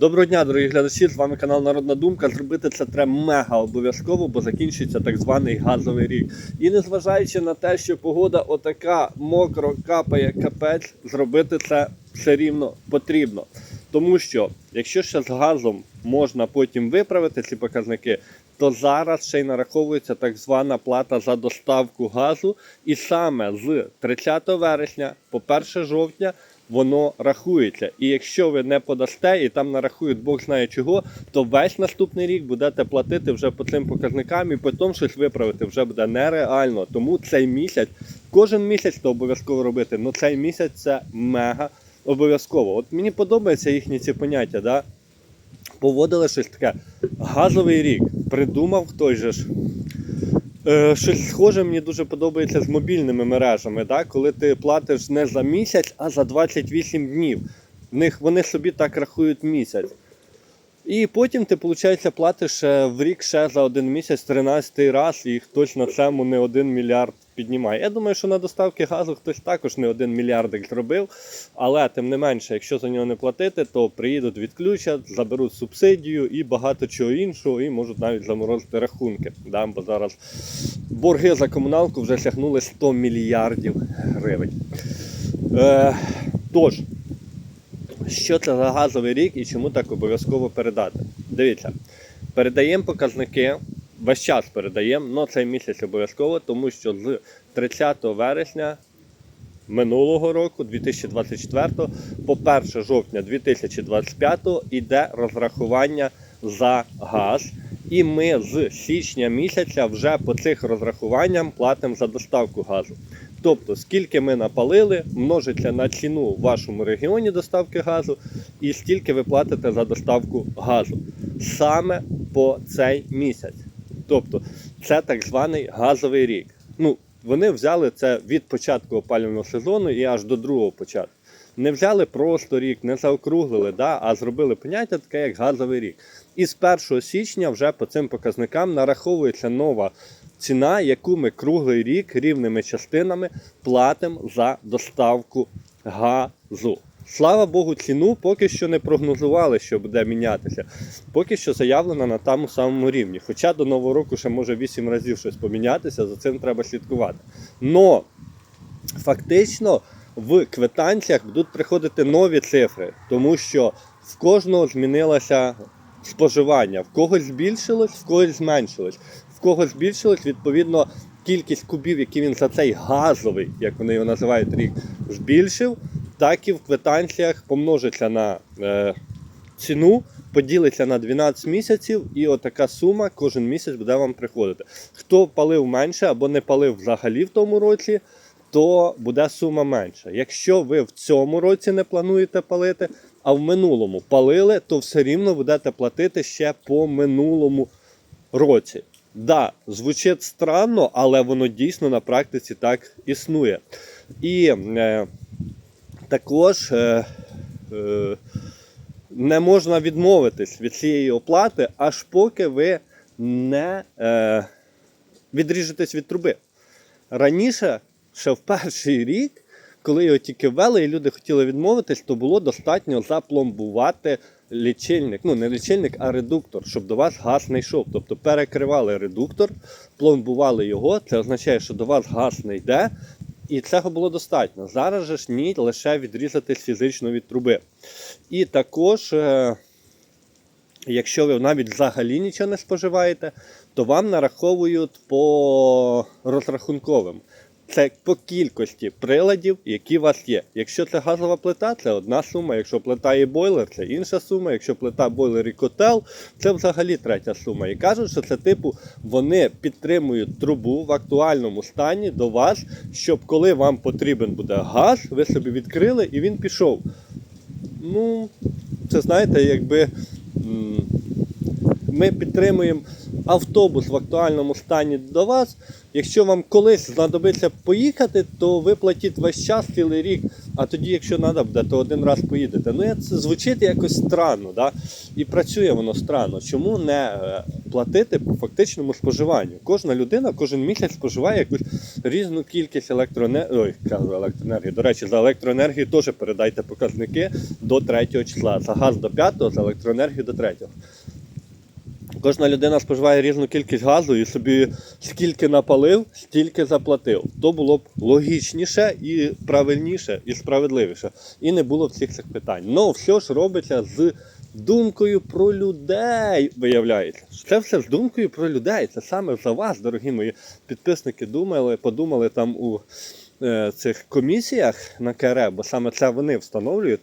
Доброго дня, дорогі глядачі! З вами канал Народна Думка. Зробити це треба мега обов'язково, бо закінчується так званий газовий рік. І незважаючи на те, що погода отака мокро капає капець, зробити це все рівно потрібно. Тому що якщо ще з газом можна потім виправити ці показники, то зараз ще й нараховується так звана плата за доставку газу, і саме з 30 вересня по 1 жовтня воно рахується. І якщо ви не подасте і там нарахують Бог знає чого, то весь наступний рік будете платити вже по цим показникам і потім щось виправити вже буде нереально. Тому цей місяць, кожен місяць то обов'язково робити. але цей місяць це мега обов'язково. От мені подобаються їхні ці поняття. Да? Поводили щось таке. Газовий рік. Придумав той же ж. Е, щось схоже мені дуже подобається з мобільними мережами, так? коли ти платиш не за місяць, а за 28 днів. В них вони собі так рахують місяць. І потім ти, виходить, платиш е, в рік ще за один місяць 13 раз, і хтось на цьому не один мільярд піднімає. Я думаю, що на доставки газу хтось також не один мільярдик зробив. Але тим не менше, якщо за нього не платити, то приїдуть, відключать, заберуть субсидію і багато чого іншого, і можуть навіть заморозити рахунки. Да? Бо зараз борги за комуналку вже сягнули 100 мільярдів гривень. Е, тож, що це за газовий рік і чому так обов'язково передати? Дивіться, передаємо показники, весь час передаємо, але цей місяць обов'язково, тому що з 30 вересня минулого року, 2024, по 1 жовтня 2025 іде розрахування за газ. І ми з січня місяця вже по цих розрахуванням платимо за доставку газу. Тобто, скільки ми напалили, множиться на ціну в вашому регіоні доставки газу, і скільки ви платите за доставку газу саме по цей місяць. Тобто, це так званий газовий рік. Ну, вони взяли це від початку опалювального сезону і аж до другого початку. Не взяли просто рік, не заокруглили, да, а зробили поняття таке, як газовий рік. І з 1 січня вже по цим показникам нараховується нова ціна, яку ми круглий рік рівними частинами платимо за доставку газу. Слава Богу, ціну поки що не прогнозували, що буде мінятися. Поки що заявлено на тому самому рівні. Хоча до нового року ще може 8 разів щось помінятися, за цим треба слідкувати. Но фактично в квитанціях будуть приходити нові цифри, тому що в кожного змінилося споживання, в когось збільшилось, в когось зменшилось. В когось збільшилось, відповідно, кількість кубів, які він за цей газовий, як вони його називають, рік, збільшив, так і в квитанціях помножиться на е, ціну, поділиться на 12 місяців, і отака сума кожен місяць буде вам приходити. Хто палив менше або не палив взагалі в тому році, то буде сума менша. Якщо ви в цьому році не плануєте палити, а в минулому палили, то все рівно будете платити ще по минулому році. Да, звучить странно, але воно дійсно на практиці так існує. І е, також е, е, не можна відмовитись від цієї оплати, аж поки ви не е, відріжетесь від труби. Раніше, ще в перший рік, коли його тільки ввели і люди хотіли відмовитись, то було достатньо запломбувати лічильник. Ну, не лічильник, а редуктор, щоб до вас газ не йшов. Тобто перекривали редуктор, пломбували його. Це означає, що до вас газ не йде. І цього було достатньо. Зараз же ж ні, лише відрізатись фізично від труби. І також, е, якщо ви навіть взагалі нічого не споживаєте, то вам нараховують по розрахунковим. Це по кількості приладів, які у вас є. Якщо це газова плита, це одна сума. Якщо плита і бойлер, це інша сума. Якщо плита, бойлер і котел, це взагалі третя сума. І кажуть, що це типу вони підтримують трубу в актуальному стані до вас, щоб коли вам потрібен буде газ, ви собі відкрили і він пішов. Ну, це знаєте, якби ми підтримуємо автобус в актуальному стані до вас. Якщо вам колись знадобиться поїхати, то ви платіть весь час цілий рік. А тоді, якщо треба буде, то один раз поїдете. Ну, це звучить якось странно, да? і працює воно странно. Чому не е, платити по фактичному споживанню. Кожна людина кожен місяць споживає якусь різну кількість електроенергії. Електроенергії. До речі, за електроенергію теж передайте показники до 3 числа. За газ до 5, за електроенергію до 3. Кожна людина споживає різну кількість газу і собі скільки напалив, стільки заплатив. То було б логічніше і правильніше, і справедливіше. І не було б всіх цих питань. Ну, все ж робиться з думкою про людей, виявляється. Це все з думкою про людей. Це саме за вас, дорогі мої підписники, думали, подумали там у е, цих комісіях на КРЕ, бо саме це вони встановлюють.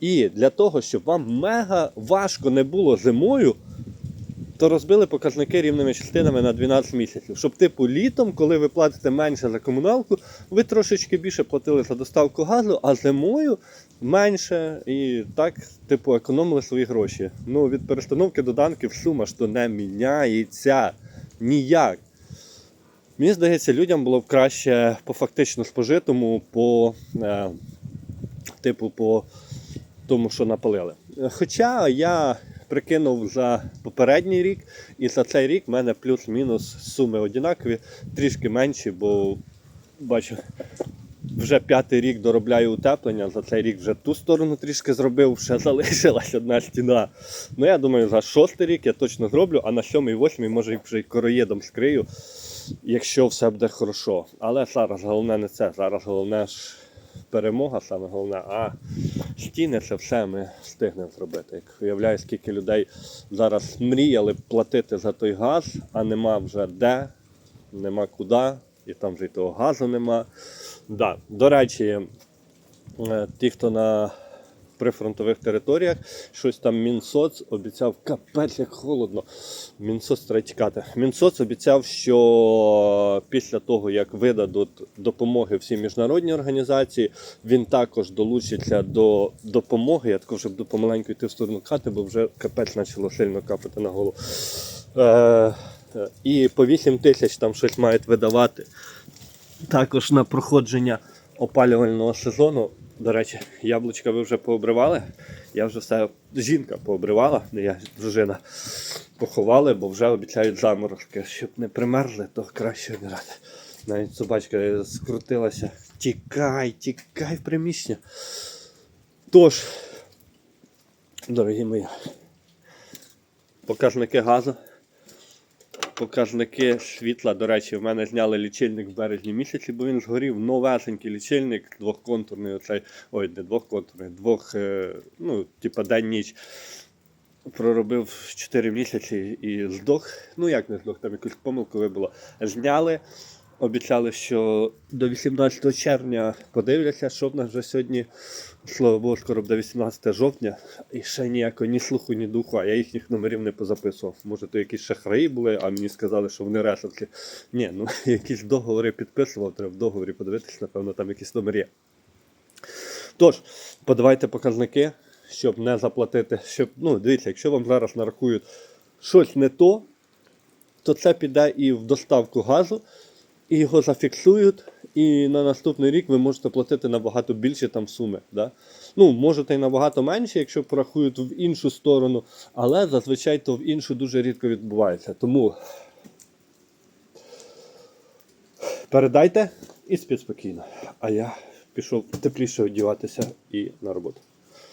І для того, щоб вам мега важко не було зимою, то розбили показники рівними частинами на 12 місяців. Щоб, типу, літом, коли ви платите менше за комуналку, ви трошечки більше платили за доставку газу, а зимою менше і так, типу, економили свої гроші. Ну, від перестановки доданків сума ж то не міняється ніяк. Мені здається, людям було б краще по фактично спожитому, по, е, типу, по тому, що напалили. Хоча я прикинув за попередній рік, і за цей рік в мене плюс-мінус суми однакові, трішки менші, бо бачу, вже п'ятий рік доробляю утеплення, за цей рік вже ту сторону трішки зробив, ще залишилась одна стіна. Ну я думаю, за шостий рік я точно зроблю, а на сьомий, восьмий, може вже й короєдом скрию, якщо все буде хорошо. Але зараз головне не це, зараз головне ж перемога, саме головне, а стіни це все ми встигнемо зробити. Як уявляю, скільки людей зараз мріяли платити за той газ, а нема вже де, нема куди, і там вже й того газу нема. Да. До речі, е, ті, хто на прифронтових територіях, щось там Мінсоц обіцяв капець як холодно. Мінсоц треба тікати. Мінсоц обіцяв, що після того, як видадуть допомоги всі міжнародні організації, він також долучиться до допомоги. Я також буду помаленьку йти в сторону хати, бо вже капець почало сильно капати на голову. Е, і по 8 тисяч там щось мають видавати. Також на проходження опалювального сезону. До речі, яблучка ви вже пообривали. Я вже все жінка пообривала, не я дружина поховали, бо вже обіцяють заморозки. Щоб не примерзли, то краще обирати. Навіть собачка скрутилася. Тікай, тікай в приміщення. Тож, дорогі мої, показники газу. Показники світла, до речі, в мене зняли лічильник в березні місяці, бо він згорів новесенький лічильник, двохконтурний, оцей, ой, не двохконтурний, двох, е, ну, типа день-ніч. Проробив 4 місяці і здох. Ну як не здох, там якусь помилку вибуло. Зняли. Обіцяли, що до 18 червня подивляться, що в нас вже сьогодні, слава Богу, скоро буде 18 жовтня, і ще ніякого ні слуху, ні духу, а я їхніх номерів не позаписував. Може, то якісь шахраї були, а мені сказали, що вони ресовці. Ні, ну якісь договори підписував, треба в договорі подивитися, напевно, там якісь номери є. Тож, подавайте показники, щоб не заплатити. Щоб, ну, дивіться, якщо вам зараз нарахують щось не то, то це піде і в доставку газу, і його зафіксують, і на наступний рік ви можете платити набагато більше там суми. Да? Ну, можете і набагато менше, якщо порахують в іншу сторону, але зазвичай то в іншу дуже рідко відбувається. Тому передайте і спіть спокійно. А я пішов тепліше одягатися і на роботу.